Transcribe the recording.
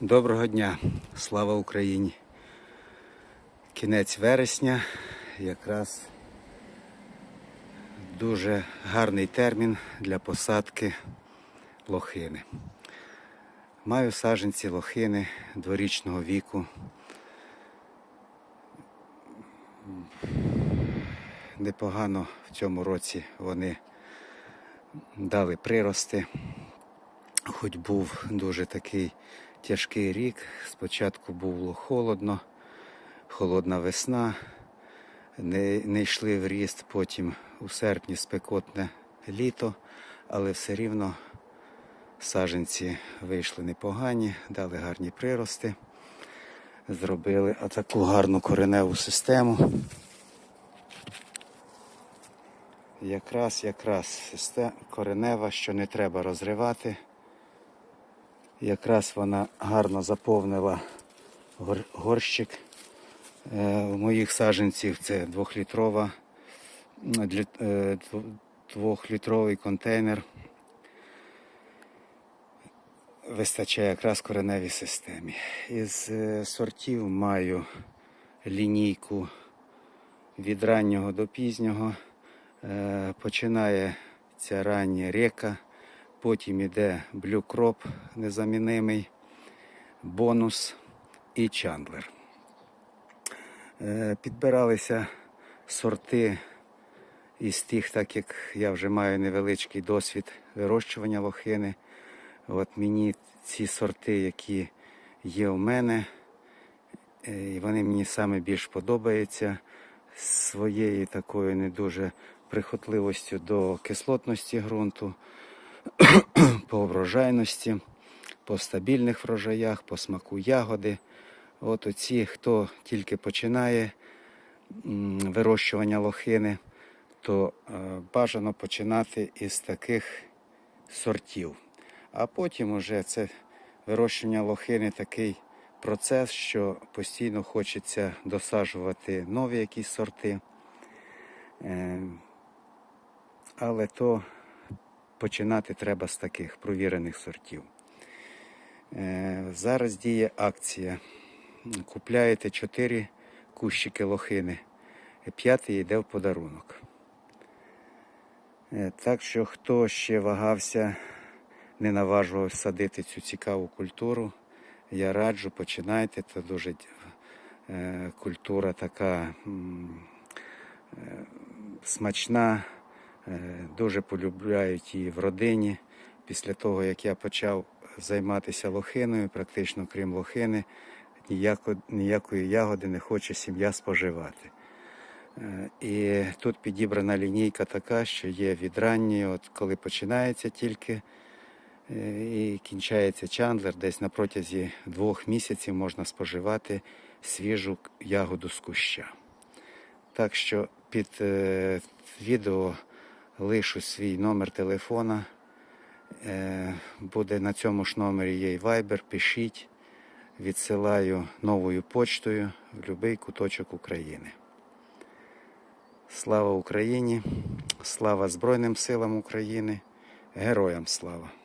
Доброго дня, слава Україні. Кінець вересня, якраз дуже гарний термін для посадки лохини. Маю саджанці лохини дворічного віку. Непогано в цьому році вони дали прирости хоч був дуже такий тяжкий рік. Спочатку було холодно, холодна весна, не, не йшли в ріст, потім у серпні спекотне літо, але все рівно саженці вийшли непогані, дали гарні прирости, зробили таку гарну кореневу систему. Якраз, якраз коренева, що не треба розривати. Якраз вона гарно заповнила горщик. Е, У моїх саджанців це двохлітрова, е, дв- двохлітровий контейнер. Вистачає якраз кореневій системі. Із е, сортів маю лінійку від раннього до пізнього. Е, Починає ця рання река, потім іде блюкроп незамінимий, бонус і чандлер. Е, Підбиралися сорти із тих, так як я вже маю невеличкий досвід вирощування лохини. От мені ці сорти, які є у мене, е, вони мені саме більш подобаються своєю такою не дуже прихотливостю до кислотності ґрунту, по врожайності, по стабільних врожаях, по смаку ягоди. От оці, хто тільки починає вирощування лохини, то е, бажано починати із таких сортів. А потім уже це вирощування лохини такий процес, що постійно хочеться досаджувати нові якісь сорти. Е, Але то починати треба з таких провірених сортів. Е, Зараз діє акція. Купляєте 4 кущики лохини, п'ятий йде в подарунок. Е, Так що хто ще вагався, не наважував садити цю цікаву культуру, я раджу, починайте. Це дуже е, культура така смачна, дуже полюбляють її в родині. Після того, як я почав займатися лохиною, практично крім лохини, ніяко, ніякої ягоди не хоче сім'я споживати. Е, І тут підібрана лінійка така, що є від ранньої, от коли починається тільки е, і кінчається чандлер, десь на протязі двох місяців можна споживати свіжу ягоду з куща. Так що під е, відео лишу свій номер телефона. Е, буде на цьому ж номері є і Viber, пишіть. Відсилаю новою почтою в будь-який куточок України. Слава Україні! Слава Збройним силам України! Героям слава!